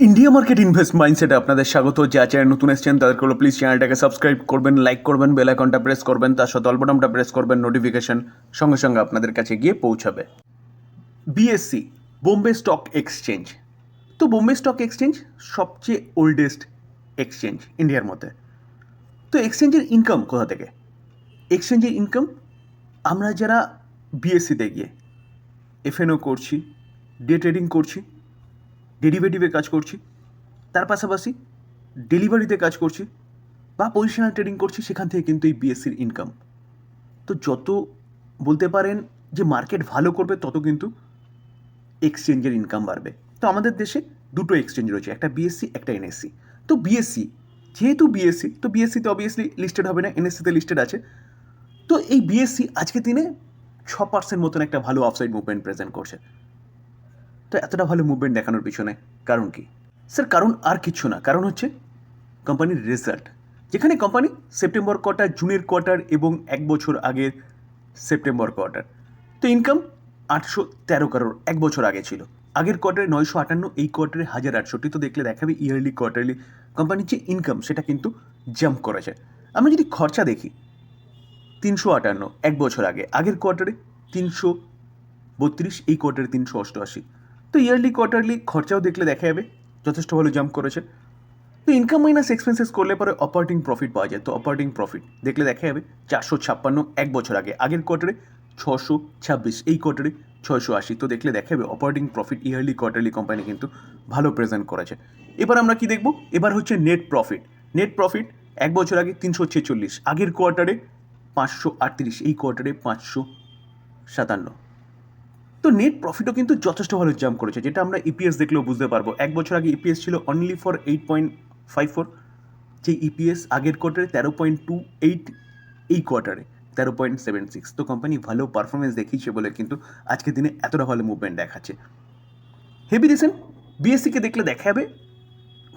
India market invest মাইন্ডসেটে আপনাদের স্বাগত। যা চ্যানেল নতুন এসেছেন, তাদেরকে হলো প্লিজ চ্যানেলটাকে সাবস্ক্রাইব করবেন লাইক করবেন বেল আইকনটা প্রেস করবেন, তার সাথে অল্পটামটা প্রেস করবেন নোটিফিকেশন সঙ্গে সঙ্গে আপনাদের কাছে গিয়ে পৌঁছাবে। বিএসসি বোম্বে স্টক এক্সচেঞ্জ তো বোম্বে স্টক এক্সচেঞ্জ সবচেয়ে ওল্ডেস্ট এক্সচেঞ্জ ইন্ডিয়ার মধ্যে। তো এক্সচেঞ্জের ইনকাম কোথা থেকে? এক্সচেঞ্জের ইনকাম আমরা যারা বিএসসিতে গিয়ে এফএনও করছি ডে ট্রেডিং করছি ডেরিভেটিভে কাজ করছি, তার পাশাপাশি ডেলিভারিতে কাজ করছি বা পজিশনাল ট্রেডিং করছি, সেখান থেকে কিন্তু এই বিএসসির ইনকাম তো যত বলতে পারেন যে মার্কেট ভালো করবে, তত কিন্তু এক্সচেঞ্জের ইনকাম বাড়বে। তো আমাদের দেশে দুটো এক্সচেঞ্জ রয়েছে, একটা বিএসসি একটা এনএসসি তো বিএসসি যেহেতু বিএসসি তো বিএসসিতে অবভিয়াসলি লিস্টেড হবে না এনএসসিতে লিস্টেড আছে। তো এই বিএসসি আজকে দিনে ছ পার্সেন্ট মতন একটা ভালো অফসাইড মুভমেন্ট প্রেজেন্ট করছে। তো এতটা ভালো মুভমেন্ট দেখানোর পিছনে। কারণ কি? স্যার, কারণ আর কিছু না। কারণ হচ্ছে কোম্পানির রেজাল্ট যেখানে কোম্পানি সেপ্টেম্বর কোয়ার্টার জুনের কোয়ার্টার এবং এক বছর আগের সেপ্টেম্বর কোয়ার্টার তো ইনকাম আটশো তেরো কারোর এক বছর আগে ছিল। আগের কোয়ার্টারে নয়শো আটান্ন, এই কোয়ার্টারে হাজার আটষট্টি তো দেখলে দেখাবে ইয়ারলি কোয়ার্টারলি কোম্পানির যে ইনকাম সেটা কিন্তু জাম্প করেছে। আমরা যদি খরচা দেখি, তিনশো আটান্ন, এক বছর আগে। আগের কোয়ার্টারে তিনশো বত্রিশ, এই কোয়ার্টারে তিনশো অষ্টআশি। তো ইয়ারলি কোয়ার্টারলি খরচাও দেখলে দেখা যাবে। যথেষ্ট ভালো জাম্প করেছে। তো ইনকাম মাইনাস এক্সপেন্সেস করলে পরে অপারেটিং প্রফিট পাওয়া যায়। তো অপারেটিং প্রফিট দেখলে দেখা যাবে চারশো ছাপ্পান্ন এক বছর আগে। আগের কোয়ার্টারে ছশো ছাব্বিশ, এই কোয়ার্টারে ছয়শো আশি। তো দেখলে দেখা যাবে operating profit yearly quarterly company কিন্তু ভালো প্রেজেন্ট করেছে। এবার আমরা কি দেখব? এবার হচ্ছে নেট প্রফিট নেট প্রফিট এক বছর আগে তিনশো ছেচল্লিশ, আগের কোয়ার্টারে পাঁচশো আটত্রিশ, এই কোয়ার্টারে পাঁচশো সাতান্ন। তো নেট প্রফিটও কিন্তু যথেষ্ট ভালো জাম্প করেছে, যেটা আমরা ইপিএস দেখলেও বুঝতে পারব। এক বছর আগে ইপিএস ছিল only for eight point five four যে ইপিএস আগের কোয়ার্টারে তেরো পয়েন্ট টু এইট এই কোয়ার্টারে তেরো পয়েন্ট সেভেন সিক্স তো কোম্পানি ভালো পারফরমেন্স দেখিয়েছে বলে কিন্তু আজকের দিনে এতটা ভালো মুভমেন্ট দেখাচ্ছে। হেভি রিসেন্ট বিএসসিকে দেখলে দেখা যাবে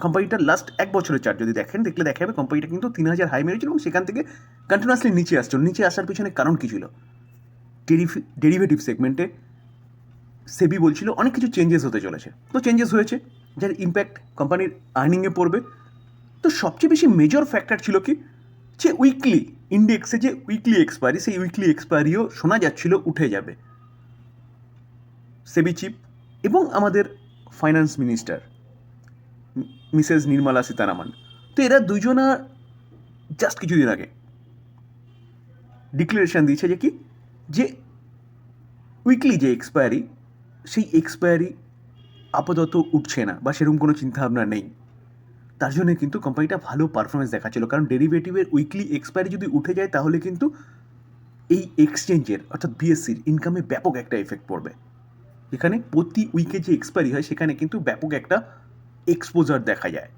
কোম্পানিটার লাস্ট এক বছরের চার্ট যদি দেখেন, দেখলে দেখা যাবে কোম্পানিটা কিন্তু তিন হাজার হাই মেরেছিল এবং সেখান থেকে কন্টিনিউয়াসলি নিচে আসছিল। নিচে আসার পিছনে কারণ কী ছিল? ডেরিভেটিভ সেগমেন্টে সেবি বলছিল, অনেক কিছু চেঞ্জেস হতে চলেছে। তো চেঞ্জেস হয়েছে, যার ইম্প্যাক্ট কোম্পানির আর্নিংয়ে পড়বে। তো সবচেয়ে বেশি মেজর ফ্যাক্টর ছিল কি? যে উইকলি ইন্ডেক্সে যে উইকলি এক্সপায়ারি সেই উইকলি এক্সপায়ারিও শোনা যাচ্ছিল উঠে যাবে। সেবি চিপ এবং আমাদের finance minister Mrs Nirmala Sitharaman. তো এরা দুজনা জাস্ট কিছুদিন আগে ডিক্লারেশন দিয়েছে যে কি? যে উইকলি যে এক্সপায়ারি সেই এক্সপায়ারি আপাতত উঠছে না বা সেরকম কোনো চিন্তাভাবনা নেই। তার জন্য কিন্তু কোম্পানিটা ভালো পারফরমেন্স দেখাচ্ছিল। কারণ ডেরিভেটিভের উইকলি এক্সপায়ারি যদি উঠে যায়, তাহলে কিন্তু এই এক্সচেঞ্জের অর্থাৎ বিএসসির ইনকামে ব্যাপক একটা এফেক্ট পড়বে। এখানে প্রতি উইকে যে এক্সপায়ারি হয়, সেখানে কিন্তু ব্যাপক একটা এক্সপোজার দেখা যায়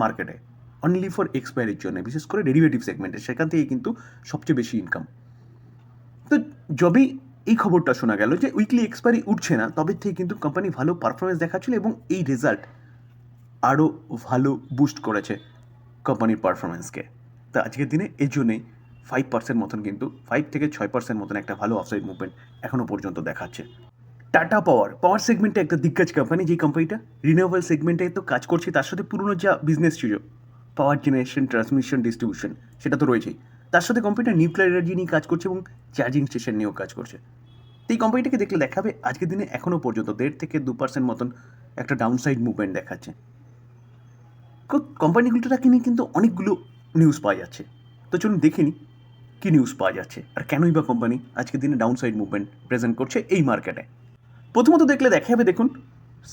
মার্কেটে অনলি ফর এক্সপায়ারির জন্য, বিশেষ করে ডেরিভেটিভ সেগমেন্টে সেখান থেকে কিন্তু সবচেয়ে বেশি ইনকাম তো যবেই এই খবরটা শোনা গেল যে উইকলি এক্সপায়ারি উঠছে না, তবে থেকে কিন্তু কোম্পানি ভালো পারফরমেন্স দেখাচ্ছিল এবং এই রেজাল্ট আরও ভালো বুস্ট করেছে কোম্পানির পারফরমেন্সকে তো আজকের দিনে এই জন্যেই ফাইভ পার্সেন্ট মতন কিন্তু ফাইভ থেকে ছয় পার্সেন্ট মতন একটা ভালো অফসাইড মুভমেন্ট এখনও পর্যন্ত দেখাচ্ছে। টাটা পাওয়ার পাওয়ার সেগমেন্টে একটা দিগ্গজ কোম্পানি যে কোম্পানিটা রিনিউয়েবল সেগমেন্টে তো কাজ করছে, তার সাথে পুরনো যা বিজনেস ছিল পাওয়ার জেনারেশন ট্রান্সমিশন ডিস্ট্রিবিউশন সেটা তো রয়েছেই। তার সাথে কোম্পানিটা নিউক্লিয়ার এনার্জি নিয়ে কাজ করছে এবং চার্জিং স্টেশন নিয়েও কাজ করছে। তো এই কোম্পানিটাকে দেখলে দেখাবে, আজকের দিনে এখনও পর্যন্ত দেড় থেকে দু পার্সেন্ট মতন একটা ডাউনসাইড মুভমেন্ট দেখাচ্ছে। কোম্পানিগুলোটাকে নিয়ে কিন্তু অনেকগুলো নিউজ পাওয়া যাচ্ছে। তো চলুন দেখে নিই, কী নিউজ পাওয়া যাচ্ছে আর কেনই বা কোম্পানি আজকের দিনে ডাউনসাইড মুভমেন্ট প্রেজেন্ট করছে এই মার্কেটে প্রথমত দেখলে দেখা যাবে দেখুন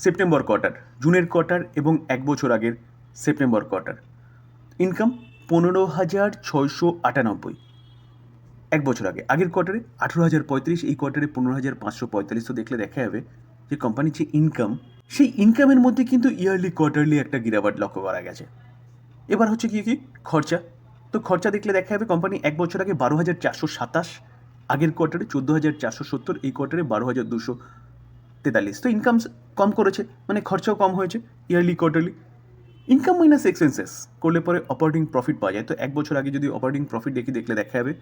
সেপ্টেম্বর কোয়ার্টার জুনের কোয়ার্টার এবং এক বছর আগের সেপ্টেম্বর কোয়ার্টার ইনকাম পনেরো হাজার ছয়শো আটানব্বই। এক বছর আগে। আগের কোয়ার্টারে আঠেরো হাজার পঁয়ত্রিশ, এই কোয়ার্টারে পনেরো হাজার পাঁচশো পঁয়তাল্লিশ। তো দেখলে দেখা যাবে যে কোম্পানির যে ইনকাম সেই ইনকামের মধ্যে কিন্তু ইয়ারলি কোয়ার্টারলি একটা গিরাবাট লক্ষ্য করা গেছে। এবার হচ্ছে কি কি? খরচা। তো খরচা দেখলে দেখা যাবে কোম্পানি এক বছর আগে বারো হাজার চারশো সাতাশ, আগের কোয়ার্টারে চোদ্দ হাজার চারশো সত্তর, এই কোয়ার্টারে বারো হাজার দুশো তেতাল্লিশ। তো ইনকাম কম করেছে মানে খরচাও কম হয়েছে yearly quarterly income minus expenses করলে পরে অপারেটিং প্রফিট পাওয়া যায়। তো এক বছর আগে যদি অপারেটিং প্রফিট দেখি দেখলে দেখা যাবে,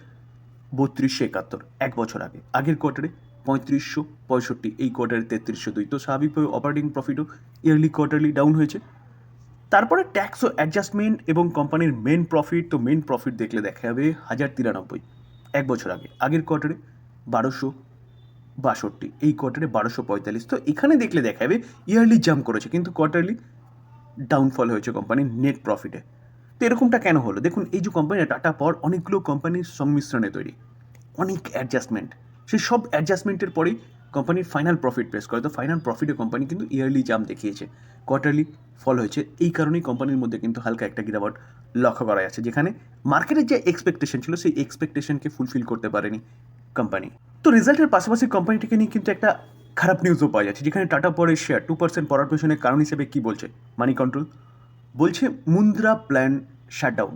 বত্রিশশো একাত্তর, এক বছর আগে। আগের কোয়ার্টারে পঁয়ত্রিশশো পঁয়ষট্টি, এই কোয়ার্টারে তেত্রিশশো দুই। তো স্বাভাবিকভাবে অপারেটিং প্রফিটও ইয়ারলি কোয়ার্টারলি ডাউন হয়েছে। তারপরে ট্যাক্স ও অ্যাডজাস্টমেন্ট এবং কোম্পানির মেন প্রফিট তো মেন প্রফিট দেখলে দেখা যাবে হাজার তিরানব্বই, এক বছর আগে। আগের কোয়ার্টারে বারোশো বাষট্টি, এই কোয়ার্টারে বারোশো পঁয়তাল্লিশ। তো এখানে দেখলে দেখা যাবে ইয়ারলি জাম্প করেছে। কিন্তু কোয়ার্টারলি ডাউনফল হয়েছে কোম্পানির নেট প্রফিটে তো এরকমটা কেন হলো? দেখুন, এই যে কোম্পানি টাটা পর অনেকগুলো কোম্পানির সংমিশ্রণে তৈরি। অনেক অ্যাডজাস্টমেন্ট সেই সব অ্যাডজাস্টমেন্টের পরেই কোম্পানির ফাইনাল প্রফিট প্রেস করে। তো ফাইনাল প্রফিটে কোম্পানি কিন্তু ইয়ারলি জাম্প দেখিয়েছে। কোয়ার্টারলি ফল হয়েছে। এই কারণেই কোম্পানির মধ্যে কিন্তু হালকা একটা গিরাবট লক্ষ্য করা যাচ্ছে, যেখানে মার্কেটের যে এক্সপেকটেশন ছিল, সেই এক্সপেকটেশনকে ফুলফিল করতে পারেনি কোম্পানি তো রেজাল্টের পাশাপাশি কোম্পানিটিকে নিয়ে কিন্তু একটা খারাপ নিউজও পাওয়া যাচ্ছে, যেখানে টাটা পরের শেয়ার টু পার্সেন্ট পড়ার পেছনে কারণ হিসেবে কী বলছে? মানি কন্ট্রোল বলছে মুন্দ্রা প্ল্যান শাটডাউন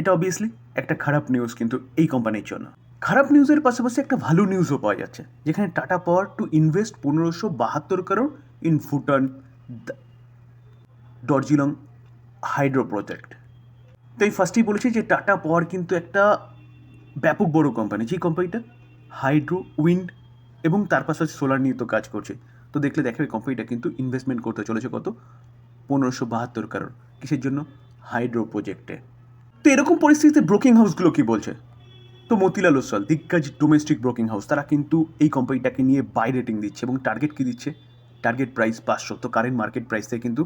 এটা অবভিয়াসলি একটা খারাপ নিউজ কিন্তু এই কোম্পানির জন্য। খারাপ নিউজের পাশাপাশি একটা ভালো নিউজও পাওয়া যাচ্ছে, যেখানে টাটা পাওয়ার টু ইনভেস্ট পনেরোশো বাহাত্তর কারোর in Bhutan Dorjilung hydro project তো এই ফার্স্টেই বলেছি যে টাটা পাওয়ার কিন্তু একটা ব্যাপক বড় কোম্পানি যে কোম্পানিটা হাইড্রো উইন্ড এবং তার পাশাপাশি সোলার নিয়ে তো কাজ করছে। তো দেখলে দেখাবে কোম্পানিটা কিন্তু ইনভেস্টমেন্ট করতে চলেছে কত? পনেরোশো বাহাত্তর কারোর কিসের জন্য? হাইড্রো প্রজেক্টে তো এরকম পরিস্থিতিতে ব্রোকিং হাউসগুলো কি বলছে? তো মতিলাল ওসওয়াল, দিগ্গজ ডোমেস্টিক ব্রোকিং হাউস তারা কিন্তু এই কোম্পানিটাকে নিয়ে বাই রেটিং দিচ্ছে এবং টার্গেট কি দিচ্ছে? টার্গেট প্রাইস পাঁচশো। তো কারেন্ট মার্কেট প্রাইস থেকে কিন্তু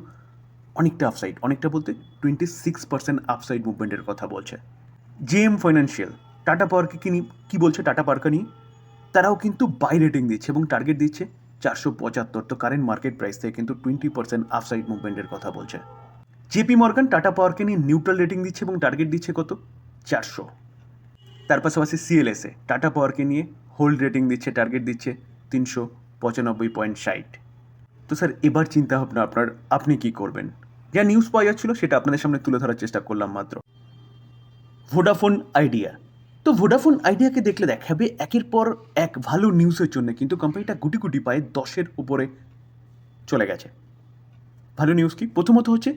অনেকটা আপসাইড অনেকটা বলতে টোয়েন্টি সিক্স পার্সেন্ট আপসাইড মুভমেন্টের কথা বলছে। জেএম ফাইন্যান্সিয়াল টাটা পাওয়ারকে কি কী বলছে? টাটা পাওয়ারকে নিয়ে তারাও কিন্তু বাই রেটিং দিচ্ছে এবং টার্গেট দিচ্ছে চারশো পঁচাত্তর। তো কারেন্ট মার্কেট প্রাইস থেকে কিন্তু টোয়েন্টি পার্সেন্ট আপসাইড মুভমেন্টের কথা বলছে। জেপি মর্গান টাটা পাওয়ারকে নিয়ে নিউট্রাল রেটিং দিচ্ছে এবং টার্গেট দিচ্ছে কত? চারশো। তার পাশাপাশি সিএলএসএ টাটা পাওয়ারকে নিয়ে হোল্ড রেটিং দিচ্ছে টার্গেট দিচ্ছে তিনশো পঁচানব্বই পয়েন্ট ষাট। তো স্যার এবার চিন্তা ভাবনা আপনার, আপনি কি করবেন? যা নিউজ পাওয়া যাচ্ছিল সেটা আপনাদের সামনে তুলে ধরার চেষ্টা করলাম মাত্র। ভোডাফোন আইডিয়া তো ভোডাফোন আইডিয়াকে দেখলে দেখাবে একের পর এক ভালো নিউজের জন্য, কিন্তু কোম্পানিটা গুটি গুটি পায়ে দশের উপরে চলে গেছে। ভালো নিউজ কি? প্রথমত হচ্ছে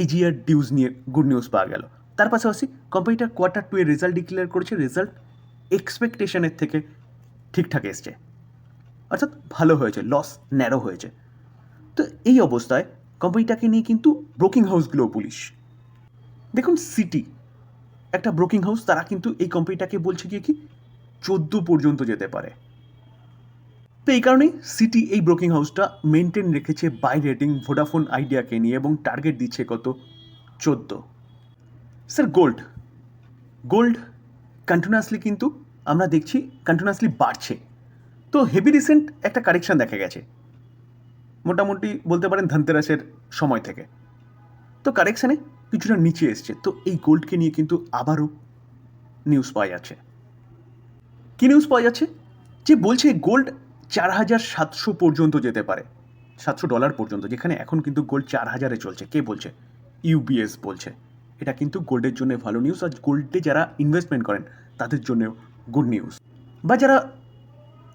এজিআর ডিউজ নিয়ে গুড নিউজ পাওয়া গেল। তার পাশাপাশি কোম্পানিটা কোয়ার্টার টু এর রেজাল্ট ডিক্লেয়ার করেছে রেজাল্ট এক্সপেকটেশনের থেকে ঠিকঠাক এসছে। অর্থাৎ ভালো হয়েছে লস ন্যারো হয়েছে। তো এই অবস্থায় কোম্পানিটাকে নিয়ে কিন্তু ব্রোকিং হাউসগুলোও পুলিশ দেখুন সিটি একটা ব্রোকিং হাউস তারা কিন্তু এই কোম্পানিটাকে বলছে গিয়ে কি, চোদ্দ পর্যন্ত যেতে পারে। তো এই কারণেই সিটি এই ব্রোকিং হাউসটা মেনটেন রেখেছে বাই রেটিং ভোডাফোন আইডিয়াকে নিয়ে এবং টার্গেট দিচ্ছে কত? চোদ্দ। স্যার গোল্ড গোল্ড কন্টিনিউয়াসলি কিন্তু আমরা দেখছি কন্টিনিউয়াসলি বাড়ছে। তো হেভি রিসেন্ট একটা কারেকশন দেখা গেছে। মোটামুটি বলতে পারেন ধনতেরাসের সময় থেকে। তো কারেকশানে কিছুটা নিচে এসছে। তো এই গোল্ডকে নিয়ে কিন্তু আবারও নিউজ পাওয়া যাচ্ছে। কী নিউজ পাওয়া যাচ্ছে? যে বলছে গোল্ড চার হাজার সাতশো পর্যন্ত যেতে পারে। সাতশো ডলার পর্যন্ত, যেখানে এখন কিন্তু গোল্ড চার হাজারে চলছে। কে বলছে? ইউবিএস বলছে। এটা কিন্তু গোল্ডের জন্য ভালো নিউজ আর গোল্ডে যারা ইনভেস্টমেন্ট করেন, তাদের জন্যও গুড নিউজ বা যারা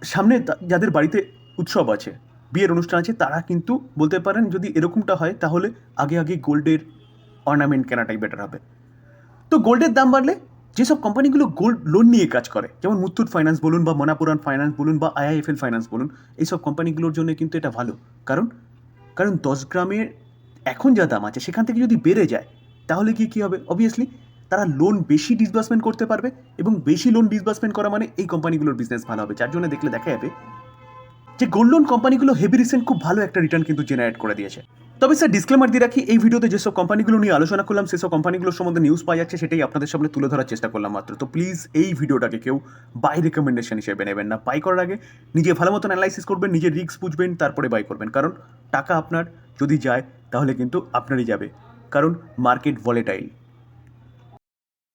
সামনে যাদের বাড়িতে উৎসব আছে, বিয়ের অনুষ্ঠান আছে, তারা কিন্তু বলতে পারেন যদি এরকমটা হয়, তাহলে আগে আগে গোল্ডের অর্নামেন্ট কেনাটাই বেটার হবে। তো গোল্ডের দাম বাড়লে যেসব কোম্পানিগুলো গোল্ড লোন নিয়ে কাজ করে, যেমন মুথুট ফাইন্যান্স বলুন বা মনাপুরান ফাইন্যান্স বলুন বা আইআইএফএল ফাইন্যান্স বলুন, এইসব কোম্পানিগুলোর জন্য কিন্তু এটা ভালো। কারণ কারণ দশ গ্রামের এখন যা দাম আছে, সেখান থেকে যদি বেড়ে যায়, তাহলে কি কী হবে? অবভিয়াসলি তারা লোন বেশি ডিসবার্সমেন্ট করতে পারবে এবং বেশি লোন ডিসবার্সমেন্ট করা মানে এই কোম্পানিগুলোর বিজনেস ভালো হবে। যার জন্য দেখলে দেখা যাবে যে গোল্ড লোন কোম্পানিগুলো হেভি রিসেন্ট খুব ভালো একটা রিটার্ন কিন্তু জেনারেট করে দিয়েছে। তবে স্যার ডিসক্লেমার দিয়ে রাখি, এই ভিডিওতে যেসব কোম্পানিগুলো নিয়ে আলোচনা করলাম, সেসব কোম্পানিগুলোর সম্বন্ধে নিউজ পাওয়া যাচ্ছে, সেটাই আপনাদের সামনে তুলে ধরার চেষ্টা করলাম মাত্র। তো প্লিজ এই ভিডিওটাকে কেউ বাই রেকমেন্ডেশন হিসেবে নেবেন না। বাই করার আগে নিজে ভালো মতন অ্যানালাইসিস করবেন নিজের রিস্ক বুঝবেন, তারপরে বাই করবেন। কারণ টাকা আপনার যদি যায়, তাহলে কিন্তু আপনারই যাবে। কারণ মার্কেট ভলেটাইল